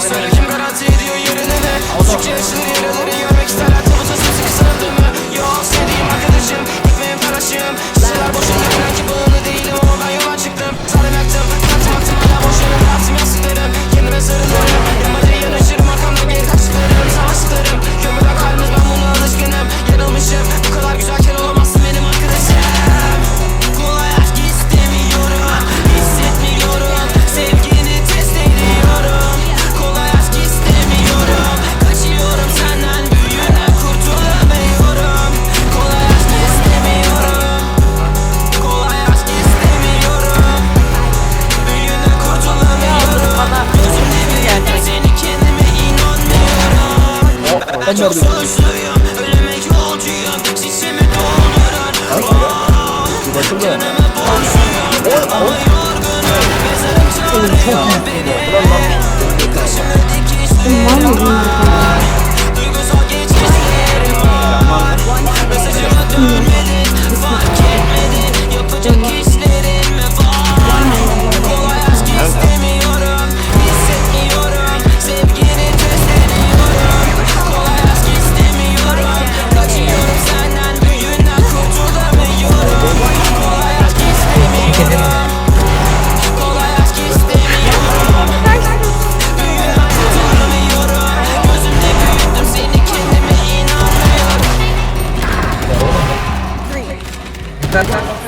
Sarıcım garanti ediyor yerine ve Şükrü Ben verdim. Başımda. Oğlum çok iyi. Ulan lan. Ulan lan. tá, tá.